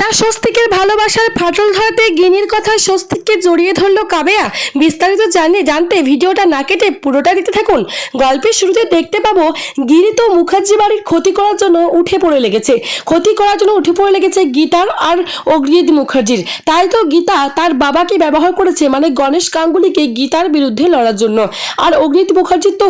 গীতা স্বস্তিকের ভালোবাসার ফাটল ধরাতে গিনির কথা স্বস্তিককে জড়িয়ে ধরলো কাবেয়া। বিস্তারিত জানিয়ে জানতে ভিডিওটা না কেটে পুরোটা দিতে থাকুন। গল্পের শুরুতে দেখতে পাবো গিরি তো মুখার্জি বাড়ির ক্ষতি করার জন্য উঠে পড়ে লেগেছে। ক্ষতি করার জন্য উঠে পড়ে লেগেছে গীতার আর অগ্রিদ মুখার্জির। তাই তো গীতা তার বাবাকে ব্যবহার করেছে মানে গণেশ গাঙ্গুলিকে গীতার বিরুদ্ধে লড়ার জন্য। আর অগ্নিত মুখার্জির তো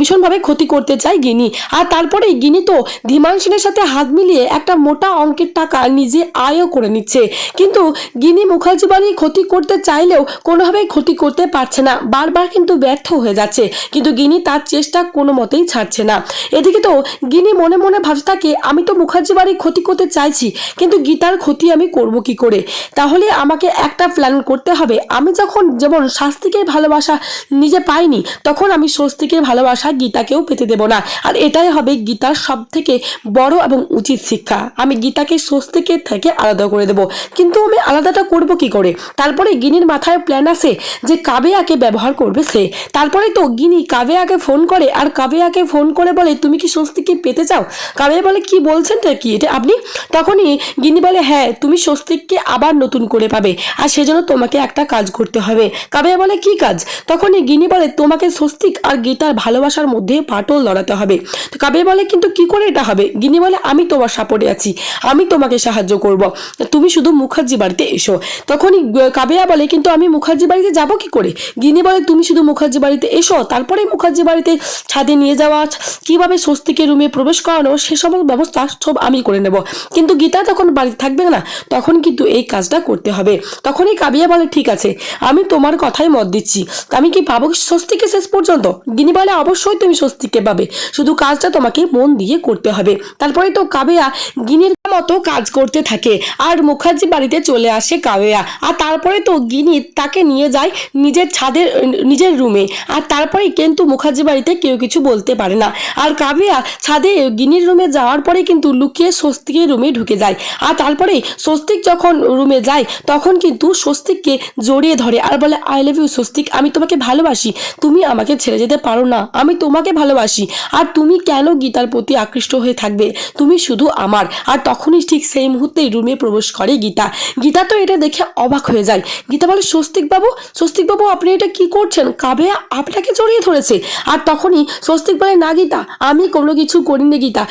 ভীষণভাবে ক্ষতি করতে চায় গিনি। আর তারপরে গিনি তো ধীমান সেনের সাথে হাত মিলিয়ে একটা মোটা অঙ্কের টাকা নিজে আয়ও করে নিচ্ছে। কিন্তু গিনি মুখার্জি বাড়ি ক্ষতি করতে চাইলেও কোনোভাবেই ক্ষতি করতে পারছে না। বারবার কিন্তু ব্যর্থ হয়ে যাচ্ছে। কিন্তু গিনি তার চেষ্টা কোনো মতেই ছাড়ছে না। এদিকে তো গিনি মনে মনে ভাবতে থাকে, আমি তো মুখার্জি বাড়ি ক্ষতি করতে চাইছি, কিন্তু গীতার ক্ষতি আমি করব কি করে? তাহলে আমাকে একটা প্ল্যান করতে হবে। আমি যখন যেমন শাস্তিকের ভালোবাসা নিজে পাইনি, তখন আমি স্বস্তিকের ভালোবাসা গীতাকেও পেতে দেব না। আর এটাই হবে গীতার সব থেকে বড় এবং উচিত শিক্ষা। আমি গীতাকে স্বস্তিকের থেকে আলাদা করে দেব। কিন্তু আমি আলাদাটা করব কি করে? তারপরে গিনির মাথায় প্ল্যান আছে যে কাবেয়াকে ব্যবহার করবে সে। তারপরে তো গিনি কাবেয়াকে ফোন করে, আর কাবেয়াকে ফোন করে বলে, তুমি কি স্বস্তিকে পেতে চাও? কাবেয়া বলে, কি বলছেন তা কি? এটা আপনি? তখনই গিনি বলে হ্যাঁ তুমি স্বস্তিককে আবার নতুন করে পাবে, আর সেজন্য তোমাকে একটা কাজ করতে হবে। কাবেয়া বলে, কি কাজ? তখনই গিনি বলে, তোমাকে স্বস্তিক আর গীতার ভালোবাসার মধ্যে পাটল লড়াতে হবে। তো কাবেয়া বলে, কিন্তু কি করে এটা হবে? গিনি বলে, আমি তোমার সাপোর্টে আছি। আমি তোমাকে সাহায্য করব। তুমি শুধু মুখার্জি বাড়িতে এসো। তখনই কাবেয়া বলে, কিন্তু আমি মুখার্জি বাড়িতে যাব কি করে? গিনি বলে, তুমি শুধু মুখার্জি বাড়িতে এসো তারপরে মুখার্জি বাড়িতে ছাদে নিয়ে যাওয়া, কীভাবে স্বস্তিকে রুমে প্রবেশ করানো, সে সমস্ত ব্যবস্থা সব আমি করে নেব। কিন্তু গীতা তখন বাড়িতে থাকবে না, তখন কিন্তু এই কাজটা করতে হবে। তখনই কাবিয়া বলে, ঠিক আছে, আমি তোমার কথাই মত দিচ্ছি। আমি কি পাবো স্বস্তিকে শেষ পর্যন্ত? গিনি বলে, অবশ্যই তুমি স্বস্তিকে পাবে। শুধু কাজটা তোমাকে মন দিয়ে করতে হবে। তারপরে তো কাবেয়া গিনির মতো কাজ করতে থাকে। আর মুখার্জি বাড়িতে চলে আসে কাবেয়া আর তারপরে তো গিনি তাকে নিয়ে যায় নিজের ছাদের, নিজের রুমে। আর তারপরে কিন্তু মুখার্জি বাড়িতে কেউ কিছু বলতে পারে না। আর কাবিয়া ছাদে গিনির রুমে যাওয়ার পরে কিন্তু লুকিয়ে স্বস্তিকের রুমে ঢুকে যায়। আর তারপরে স্বস্তিক যখন রুমে যায়, তখন কিন্তু স্বস্তিককে জড়িয়ে ধরে আর বলে আই লাভ ইউ স্বস্তিক। আমি তোমাকে ভালোবাসি। তুমি আমাকে ছেড়ে যেতে পারো না। আমি তোমাকে ভালোবাসি। আর তুমি কেন গীতার প্রতি আকৃষ্ট হয়ে থাকবে? তুমি শুধু আমার। আর তখনই ঠিক সেই মুহূর্তেই রুমে প্রবেশ করে গীতা। গীতা তো এটা দেখে অবাক হয়ে যায়। গীতা বলে, স্বস্তিকবাবু স্বস্তিকবাবু স্বস্তিক বাবু আপনি এটা কি করছেন? কাবে আপনাকে জড়িয়ে ধরেছে। আর তখনই স্বস্তিক বলে, না গীতা, আমি কোনো কিছু করিনি গীতা।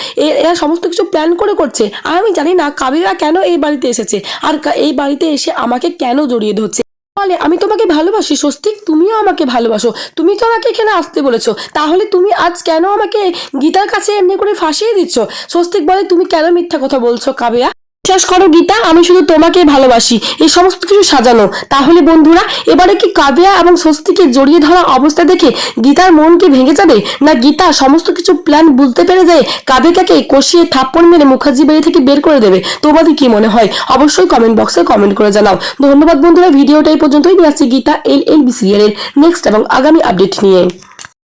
এরা সমস্ত কিছু প্ল্যান করে করছে। আমি জানি না কাবিরা কেন এই বাড়িতে এসেছে। আর এই বাড়িতে এসে আমাকে কেন জড়িয়ে ধরছে? বলে আমি তোমাকে ভালোবাসি স্বস্তিক তুমিও আমাকে ভালোবাসো। তুমি তো আমাকে এখানে আসতে বলেছ। তাহলে তুমি আজ কেন আমাকে গীতার কাছে এমনি করে ফাঁসিয়ে দিচ্ছ? স্বস্তিক বলে তুমি কেন মিথ্যা কথা বলছো, কাবেয়া? বিশ্বাস করো গীতা, আমি শুধু তোমাকে ভালোবাসি। এই সমস্ত কিছু সাজানো। তাহলে বন্ধুরা, এবারে কি কাবিয়া এবং স্বস্তিকে জড়িয়ে ধরা অবস্থা দেখে গীতার মন কি ভেঙে যাবে? না গীতা সমস্ত কিছু প্ল্যান বুঝতে পেরে যায় কাবিকাকে কষিয়ে থাপ্পড় মেরে মুখার্জি বাড়ি থেকে বের করে দেবে? তোমাদের কি মনে হয়? অবশ্যই কমেন্ট বক্সে কমেন্ট করে জানাও। ধন্যবাদ বন্ধুরা, ভিডিওটা এই পর্যন্তই। নিয়ে আসছি গীতা এল এল বি সিরিয়ালের নেক্সট এবং আগামী আপডেট নিয়ে।